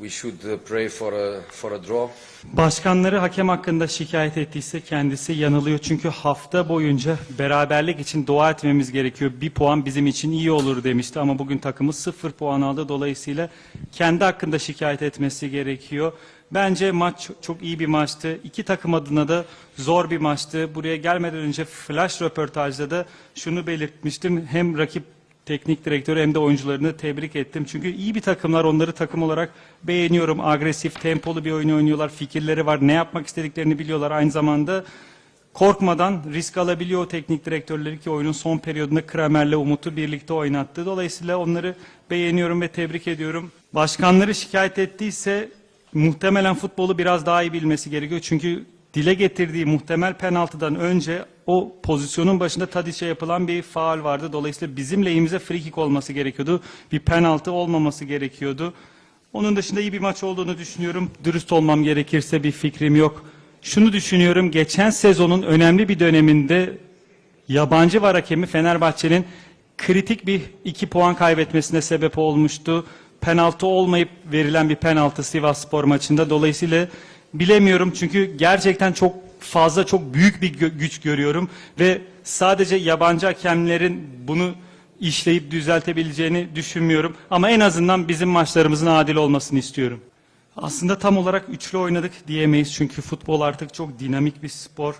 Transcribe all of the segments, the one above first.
we should uh, pray for a for a draw. Başkanları hakem hakkında şikayet ettiyse kendisi yanılıyor. Çünkü hafta boyunca beraberlik için dua etmemiz gerekiyor. Bir puan bizim için iyi olur demişti ama bugün takımı sıfır puan aldı. Dolayısıyla kendi hakkında şikayet etmesi gerekiyor. Bence maç çok iyi bir maçtı. İki takım adına da zor bir maçtı. Buraya gelmeden önce flash röportajda da şunu belirtmiştim. Hem rakip teknik direktörü hem de oyuncularını tebrik ettim. Çünkü iyi bir takımlar onları takım olarak beğeniyorum. Agresif, tempolu bir oyun oynuyorlar. Fikirleri var. Ne yapmak istediklerini biliyorlar. Aynı zamanda korkmadan risk alabiliyor o teknik direktörleri ki oyunun son periyodunda Kramer'le Umut'u birlikte oynattı. Dolayısıyla onları beğeniyorum ve tebrik ediyorum. Başkanları şikayet ettiyse muhtemelen futbolu biraz daha iyi bilmesi gerekiyor. Çünkü dile getirdiği muhtemel penaltıdan önce o pozisyonun başında Tadic'e yapılan bir faal vardı. Dolayısıyla bizim lehimize free kick olması gerekiyordu. Bir penaltı olmaması gerekiyordu. Onun dışında iyi bir maç olduğunu düşünüyorum. Dürüst olmam gerekirse bir fikrim yok. Şunu düşünüyorum. Geçen sezonun önemli bir döneminde yabancı var hakemi Fenerbahçe'nin kritik bir iki puan kaybetmesine sebep olmuştu. Penaltı olmayıp verilen bir penaltı Sivas Spor maçında. Dolayısıyla bilemiyorum çünkü gerçekten çok fazla çok büyük bir güç görüyorum ve sadece yabancı hakemlerin bunu işleyip düzeltebileceğini düşünmüyorum. Ama en azından bizim maçlarımızın adil olmasını istiyorum. Aslında tam olarak üçlü oynadık diyemeyiz çünkü futbol artık çok dinamik bir spor.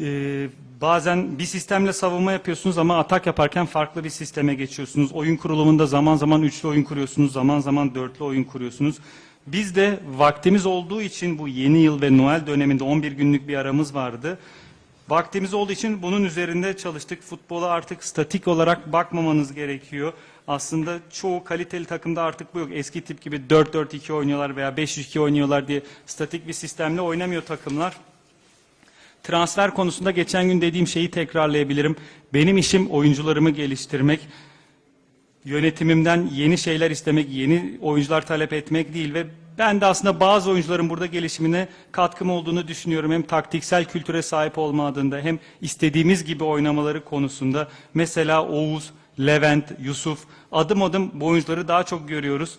Ee, bazen bir sistemle savunma yapıyorsunuz ama atak yaparken farklı bir sisteme geçiyorsunuz. Oyun kurulumunda zaman zaman üçlü oyun kuruyorsunuz, zaman zaman dörtlü oyun kuruyorsunuz. Biz de vaktimiz olduğu için bu yeni yıl ve Noel döneminde 11 günlük bir aramız vardı. Vaktimiz olduğu için bunun üzerinde çalıştık. Futbola artık statik olarak bakmamanız gerekiyor. Aslında çoğu kaliteli takımda artık bu yok. Eski tip gibi 4-4-2 oynuyorlar veya 5-3-2 oynuyorlar diye statik bir sistemle oynamıyor takımlar. Transfer konusunda geçen gün dediğim şeyi tekrarlayabilirim. Benim işim oyuncularımı geliştirmek. Yönetimimden yeni şeyler istemek, yeni oyuncular talep etmek değil ve ben de aslında bazı oyuncuların burada gelişimine katkım olduğunu düşünüyorum. Hem taktiksel kültüre sahip olma adında hem istediğimiz gibi oynamaları konusunda. Mesela Oğuz, Levent, Yusuf adım adım bu oyuncuları daha çok görüyoruz.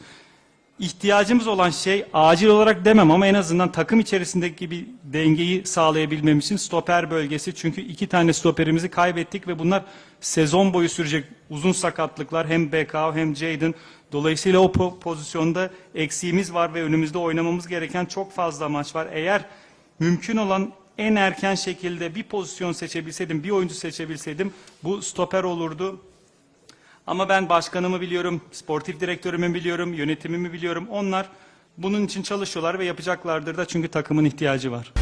İhtiyacımız olan şey acil olarak demem ama en azından takım içerisindeki bir dengeyi sağlayabilmem için stoper bölgesi. Çünkü iki tane stoperimizi kaybettik ve bunlar sezon boyu sürecek uzun sakatlıklar hem BK hem Jadon. Dolayısıyla o po- pozisyonda eksiğimiz var ve önümüzde oynamamız gereken çok fazla maç var. Eğer mümkün olan en erken şekilde bir pozisyon seçebilseydim, bir oyuncu seçebilseydim bu stoper olurdu. Ama ben başkanımı biliyorum, sportif direktörümü biliyorum, yönetimimi biliyorum. Onlar bunun için çalışıyorlar ve yapacaklardır da çünkü takımın ihtiyacı var.